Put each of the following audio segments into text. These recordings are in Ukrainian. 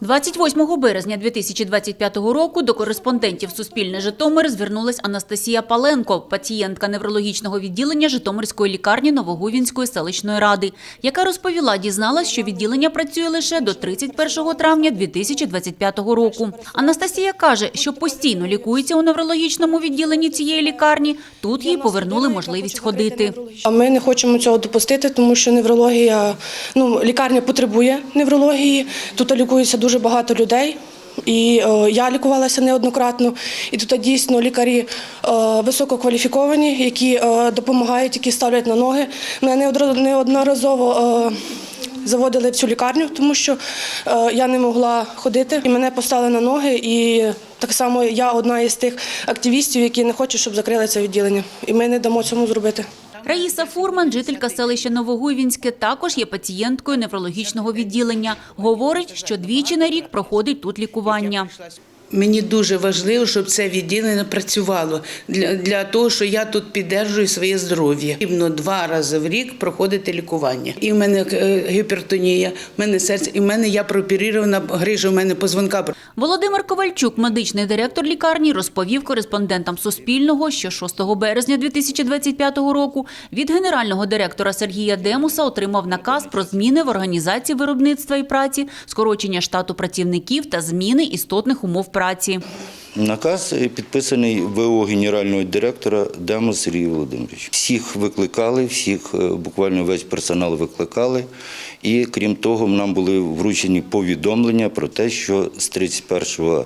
28 березня 2025 року до кореспондентів Суспільне Житомир звернулась Анастасія Паленко, пацієнтка неврологічного відділення Житомирської лікарні Новогувінської селищної ради, яка розповіла, дізналась, що відділення працює лише до 31 травня 2025 року. Анастасія каже, що постійно лікується у неврологічному відділенні цієї лікарні. Тут їй повернули можливість ходити. Ми не хочемо цього допустити, тому що неврологія, ну лікарня потребує неврології. Тут лікується дуже багато людей. І е, я лікувалася неоднократно, і тут дійсно лікарі е, висококваліфіковані, які е, допомагають, які ставлять на ноги. Мене неодноразово е, заводили в цю лікарню, тому що е, я не могла ходити, і мене поставили на ноги. І так само я одна із тих активістів, які не хочуть, щоб закрили це відділення. І ми не дамо цьому зробити. Раїса Фурман, жителька селища Новогуйвінське, також є пацієнткою неврологічного відділення. Говорить, що двічі на рік проходить тут лікування. Мені дуже важливо, щоб це відділення працювало для, для того, що я тут піддержую своє здоров'я. Потрібно два рази в рік проходити лікування. І в мене е, гіпертонія, в мене серце, і в мене я прооперована грижа, в мене позвонка. Володимир Ковальчук, медичний директор лікарні, розповів кореспондентам Суспільного, що 6 березня 2025 року від генерального директора Сергія Демуса отримав наказ про зміни в організації виробництва і праці, скорочення штату працівників та зміни істотних умов праці. Наказ е, підписаний ВО генерального директора Демо Сергій Володимирович. Всіх викликали, всіх е, буквально весь персонал викликали. І крім того, нам були вручені повідомлення про те, що з 31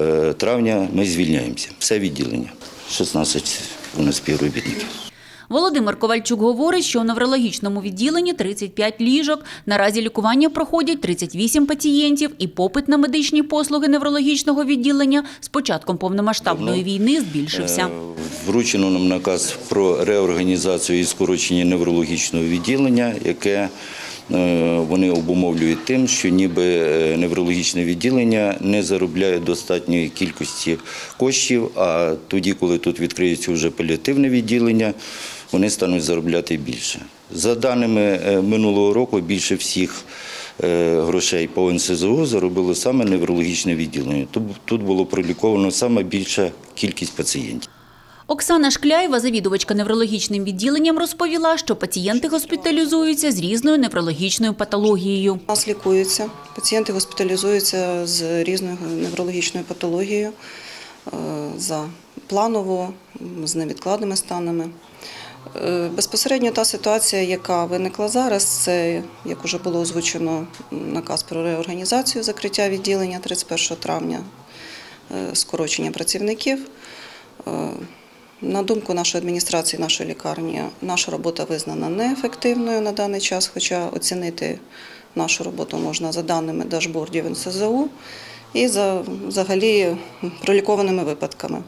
е, травня ми звільняємося. Все відділення. 16 у нас співробітників. Володимир Ковальчук говорить, що у неврологічному відділенні 35 ліжок. Наразі лікування проходять 38 пацієнтів, і попит на медичні послуги неврологічного відділення з початком повномасштабної війни збільшився. Е, Вручено нам наказ про реорганізацію і скорочення неврологічного відділення, яке е, вони обумовлюють тим, що ніби е, неврологічне відділення не заробляє достатньої кількості коштів, а тоді, коли тут відкриється вже паліативне відділення, вони стануть заробляти більше. За даними е, минулого року, більше всіх е, грошей по НСЗО заробило саме неврологічне відділення. Тут- Тут було проліковано саме більша кількість пацієнтів. Оксана Шкляєва, завідувачка неврологічним відділенням, розповіла, що пацієнти госпіталізуються з різною неврологічною патологією. У нас лікуються. Пацієнти госпіталізуються з різною неврологічною патологією е, за планово, з невідкладними станами. Е, Безпосередньо та ситуація, яка виникла зараз, це, як уже було озвучено, наказ про реорганізацію закриття відділення 31 травня, е, скорочення працівників. Е, На думку нашої адміністрації, нашої лікарні, наша робота визнана неефективною на даний час, хоча оцінити нашу роботу можна за даними дашбордів НСЗУ і за взагалі пролікованими випадками.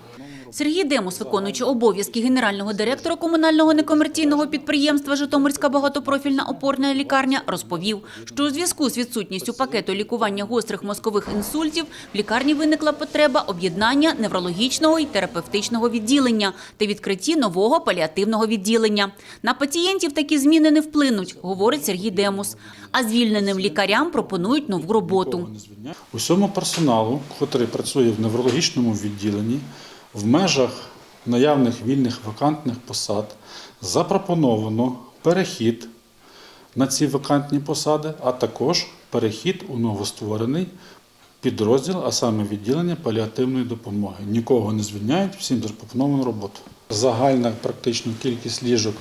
Сергій Демус, виконуючи обов'язки генерального директора комунального некомерційного підприємства Житомирська багатопрофільна опорна лікарня, розповів, що у зв'язку з відсутністю пакету лікування гострих мозкових інсультів в лікарні виникла потреба об'єднання неврологічного і терапевтичного відділення та відкритті нового паліативного відділення. На пацієнтів такі зміни не вплинуть, говорить Сергій Демус. А звільненим лікарям пропонують нову роботу. Усьому персоналу, який працює в неврологічному відділенні, в межах наявних вільних вакантних посад запропоновано перехід на ці вакантні посади, а також перехід у новостворений підрозділ, а саме відділення паліативної допомоги. Нікого не звільняють, всім запропоновано роботу. Загальна практично кількість ліжок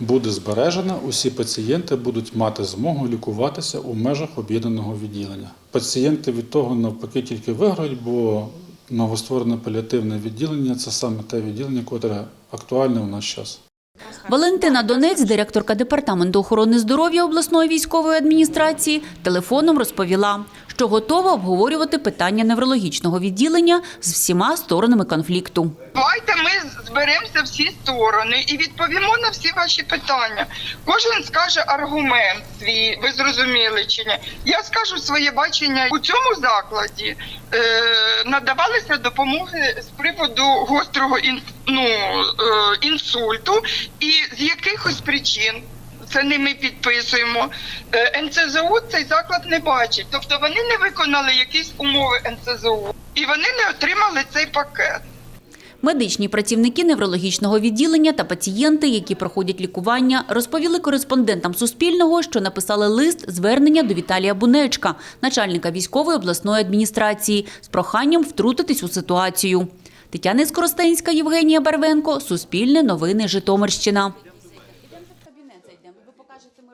буде збережена. Усі пацієнти будуть мати змогу лікуватися у межах об'єднаного відділення. Пацієнти від того навпаки тільки виграють, бо новостворене паліативне відділення це саме те відділення, яке актуальне у нас час. Валентина Донець, директорка департаменту охорони здоров'я обласної військової адміністрації, телефоном розповіла, що готова обговорювати питання неврологічного відділення з всіма сторонами конфлікту. Ми зберемося всі сторони і відповімо на всі ваші питання. Кожен скаже аргумент свій, ви зрозуміли чи ні. Я скажу своє бачення у цьому закладі. Е, надавалися допомоги з приводу гострого ін, ну, е, інсульту, і з якихось причин це не ми підписуємо. Е, НЦЗУ цей заклад не бачить. Тобто вони не виконали якісь умови НЦЗУ і вони не отримали цей пакет. Медичні працівники неврологічного відділення та пацієнти, які проходять лікування, розповіли кореспондентам Суспільного, що написали лист звернення до Віталія Бунечка, начальника військової обласної адміністрації, з проханням втрутитись у ситуацію. Тетяна Скоростенська, Євгенія Барвенко, Суспільне новини, Житомирщина.